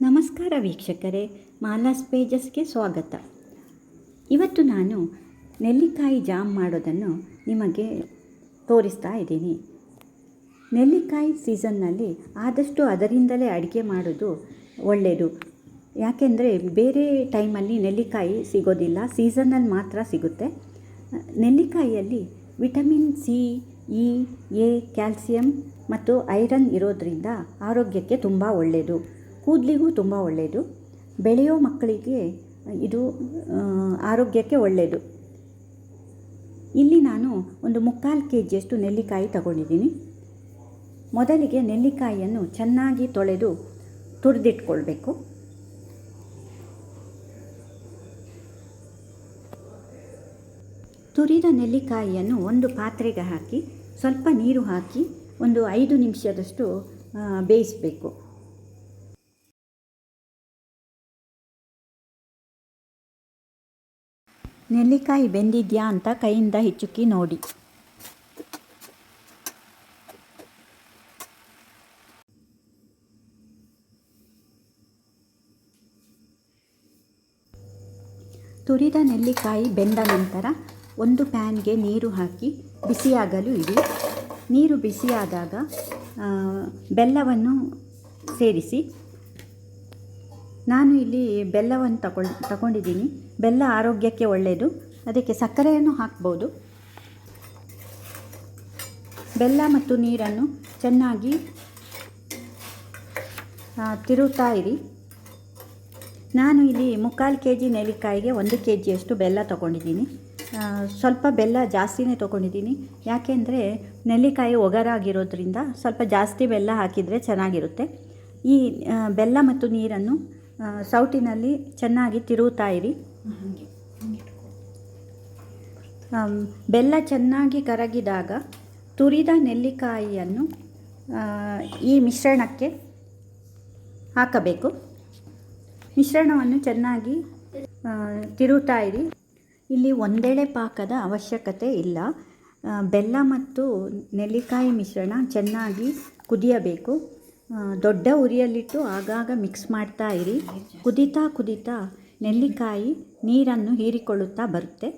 ನಮಸ್ಕಾರ ವೀಕ್ಷಕರೇ, ಮಾಲಾಸ್ ಪೇಜಸ್ಗೆ ಸ್ವಾಗತ. ಇವತ್ತು ನಾನು ನೆಲ್ಲಿಕಾಯಿ ಜಾಮ್ ಮಾಡೋದನ್ನು ನಿಮಗೆ ತೋರಿಸ್ತಾ ಇದ್ದೀನಿ. ನೆಲ್ಲಿಕಾಯಿ ಸೀಸನ್ನಲ್ಲಿ ಆದಷ್ಟು ಅದರಿಂದಲೇ ಅಡುಗೆ ಮಾಡೋದು ಒಳ್ಳೆಯದು. ಯಾಕೆಂದರೆ ಬೇರೆ ಟೈಮಲ್ಲಿ ನೆಲ್ಲಿಕಾಯಿ ಸಿಗೋದಿಲ್ಲ, ಸೀಸನ್ನಲ್ಲಿ ಮಾತ್ರ ಸಿಗುತ್ತೆ. ನೆಲ್ಲಿಕಾಯಿಯಲ್ಲಿ vitamin C, E, A, calcium ಮತ್ತು ಐರನ್ ಇರೋದರಿಂದ ಆರೋಗ್ಯಕ್ಕೆ ತುಂಬ ಒಳ್ಳೆಯದು. ಕೂದಲಿಗೂ ತುಂಬ ಒಳ್ಳೆಯದು. ಬೆಳೆಯೋ ಮಕ್ಕಳಿಗೆ ಇದು ಆರೋಗ್ಯಕ್ಕೆ ಒಳ್ಳೆಯದು. ಇಲ್ಲಿ ನಾನು ಒಂದು ಮುಕ್ಕಾಲು ಕೆ ಜಿಯಷ್ಟು ನೆಲ್ಲಿಕಾಯಿ ತಗೊಂಡಿದ್ದೀನಿ. ಮೊದಲಿಗೆ ನೆಲ್ಲಿಕಾಯಿಯನ್ನು ಚೆನ್ನಾಗಿ ತೊಳೆದು ತುರಿದಿಟ್ಕೊಳ್ಬೇಕು. ತುರಿದ ನೆಲ್ಲಿಕಾಯಿಯನ್ನು ಒಂದು ಪಾತ್ರೆಗೆ ಹಾಕಿ, ಸ್ವಲ್ಪ ನೀರು ಹಾಕಿ, ಒಂದು ಐದು ನಿಮಿಷದಷ್ಟು ಬೇಯಿಸಬೇಕು. ನೆಲ್ಲಿಕಾಯಿ ಬೆಂದಿದ್ಯಾ ಅಂತ ಕೈಯಿಂದ ಹಿಚ್ಚುಕಿ ನೋಡಿ. ತುರಿದ ನೆಲ್ಲಿಕಾಯಿ ಬೆಂದ ನಂತರ ಒಂದು ಪ್ಯಾನ್ಗೆ ನೀರು ಹಾಕಿ ಬಿಸಿಯಾಗಲು ಇಡಿ. ನೀರು ಬಿಸಿಯಾದಾಗ ಬೆಲ್ಲವನ್ನು ಸೇರಿಸಿ ನಾನು ಇಲ್ಲಿ ಬೆಲ್ಲವನ್ನು ತಗೊಳ್ ತಗೊಂಡಿದ್ದೀನಿ ಬೆಲ್ಲ ಆರೋಗ್ಯಕ್ಕೆ ಒಳ್ಳೆಯದು ಅದಕ್ಕೆ ಸಕ್ಕರೆಯನ್ನು ಹಾಕ್ಬೋದು. ಬೆಲ್ಲ ಮತ್ತು ನೀರನ್ನು ಚೆನ್ನಾಗಿ ತಿರುತ್ತಾ ಇರಿ. ನಾನು ಇಲ್ಲಿ ಮುಕ್ಕಾಲು ಕೆ ಜಿ ನೆಲ್ಲಿಕಾಯಿಗೆ ಒಂದು ಕೆ ಜಿಯಷ್ಟು ಬೆಲ್ಲ ತೊಗೊಂಡಿದ್ದೀನಿ ಸ್ವಲ್ಪ ಬೆಲ್ಲ ಜಾಸ್ತಿನೇ ತೊಗೊಂಡಿದ್ದೀನಿ ಯಾಕೆಂದರೆ ನೆಲ್ಲಿಕಾಯಿ ಒಗರಾಗಿರೋದ್ರಿಂದ ಸ್ವಲ್ಪ ಜಾಸ್ತಿ ಬೆಲ್ಲ ಹಾಕಿದರೆ ಚೆನ್ನಾಗಿರುತ್ತೆ. ಈ ಬೆಲ್ಲ ಮತ್ತು ನೀರನ್ನು ಸೌಟಿನಲ್ಲಿ ಚೆನ್ನಾಗಿ ತಿರುವುತ್ತಾ ಇರಿ. ಬೆಲ್ಲ ಚೆನ್ನಾಗಿ ಕರಗಿದಾಗ ತುರಿದ ನೆಲ್ಲಿಕಾಯಿಯನ್ನು ಈ ಮಿಶ್ರಣಕ್ಕೆ ಹಾಕಬೇಕು. ಮಿಶ್ರಣವನ್ನು ಚೆನ್ನಾಗಿ ತಿರುವುತ್ತಾ ಇರಿ. ಇಲ್ಲಿ ಒಂದೆಳೆ ಪಾಕದ ಅವಶ್ಯಕತೆ ಇಲ್ಲ. ಬೆಲ್ಲ ಮತ್ತು ನೆಲ್ಲಿಕಾಯಿ ಮಿಶ್ರಣ ಚೆನ್ನಾಗಿ ಕುದಿಯಬೇಕು. ದೊಡ್ಡ ಉರಿಯಲ್ಲಿಟ್ಟು ಆಗಾಗ ಮಿಕ್ಸ್ ಮಾಡ್ತಾ ಇರಿ. ಕುದೀತಾ ಕುದಿತಾ ನೆಲ್ಲಿಕಾಯಿ ನೀರನ್ನು ಹೀರಿಕೊಳ್ಳುತ್ತಾ ಬರುತ್ತೆ.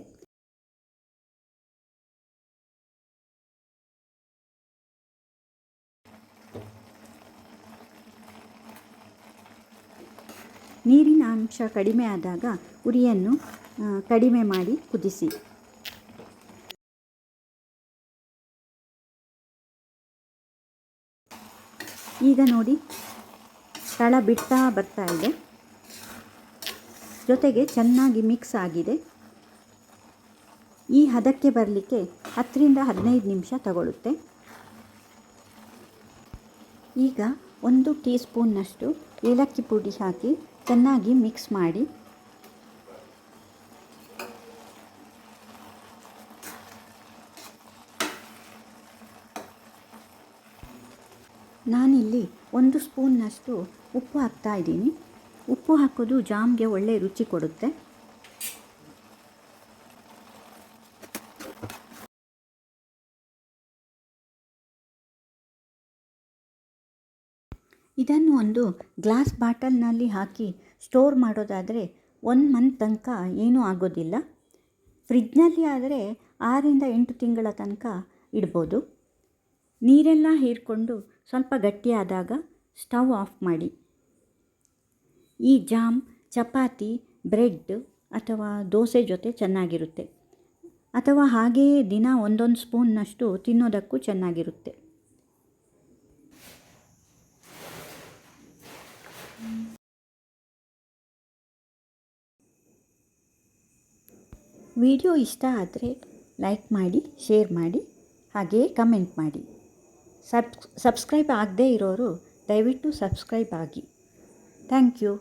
ನೀರಿನ ಅಂಶ ಕಡಿಮೆ ಆದಾಗ ಉರಿಯನ್ನು ಕಡಿಮೆ ಮಾಡಿ ಕುದಿಸಿ. ಈಗ ನೋಡಿ, ತಳ ಬಿಡ್ತಾ ಬರ್ತಾ ಇದೆ. ಜೊತೆಗೆ ಚೆನ್ನಾಗಿ ಮಿಕ್ಸ್ ಆಗಿದೆ. ಈ ಹದಕ್ಕೆ ಬರಲಿಕ್ಕೆ ಹತ್ತರಿಂದ ಹದಿನೈದು ನಿಮಿಷ ತಗೊಳ್ಳುತ್ತೆ ಈಗ ಒಂದು ಟೀ ಸ್ಪೂನ್ನಷ್ಟು ಏಲಕ್ಕಿ ಪುಡಿ ಹಾಕಿ ಚೆನ್ನಾಗಿ ಮಿಕ್ಸ್ ಮಾಡಿ. ನಾನಿಲ್ಲಿ ಒಂದು ಸ್ಪೂನ್ನಷ್ಟು ಉಪ್ಪು ಹಾಕ್ತಾ ಇದ್ದೀನಿ. ಉಪ್ಪು ಹಾಕೋದು ಜಾಮ್ಗೆ ಒಳ್ಳೆ ರುಚಿ ಕೊಡುತ್ತೆ. ಇದನ್ನು ಒಂದು ಗ್ಲಾಸ್ ಬಾಟಲ್ನಲ್ಲಿ ಹಾಕಿ ಸ್ಟೋರ್ ಮಾಡೋದಾದರೆ ಒನ್ ಮಂತ್ ತನಕ ಏನೂ ಆಗೋದಿಲ್ಲ. ಫ್ರಿಡ್ಜ್ನಲ್ಲಿ ಆದರೆ ಆರರಿಂದ ಎಂಟು ತಿಂಗಳ ತನಕ ಇಡ್ಬೋದು. ನೀರೆಲ್ಲ ಹೀರ್ಕೊಂಡು ಸ್ವಲ್ಪ ಗಟ್ಟಿಯಾದಾಗ ಸ್ಟವ್ ಆಫ್ ಮಾಡಿ. ಈ ಜಾಮ್ ಚಪಾತಿ, ಬ್ರೆಡ್ ಅಥವಾ ದೋಸೆ ಜೊತೆ ಚೆನ್ನಾಗಿರುತ್ತೆ. ಅಥವಾ ಹಾಗೆಯೇ ದಿನ ಒಂದೊಂದು ಸ್ಪೂನ್ನಷ್ಟು ತಿನ್ನೋದಕ್ಕೂ ಚೆನ್ನಾಗಿರುತ್ತೆ. ವಿಡಿಯೋ ಇಷ್ಟ ಆದರೆ ಲೈಕ್ ಮಾಡಿ, ಶೇರ್ ಮಾಡಿ ಹಾಗೆಯೇ ಕಮೆಂಟ್ ಮಾಡಿ. ಸಬ್ ಸಬ್ಸ್ಕ್ರೈಬ್ ಆಗದೇ ಇರೋರು ದಯವಿಟ್ಟು ಸಬ್ಸ್ಕ್ರೈಬ್ ಆಗಿ. Thank you.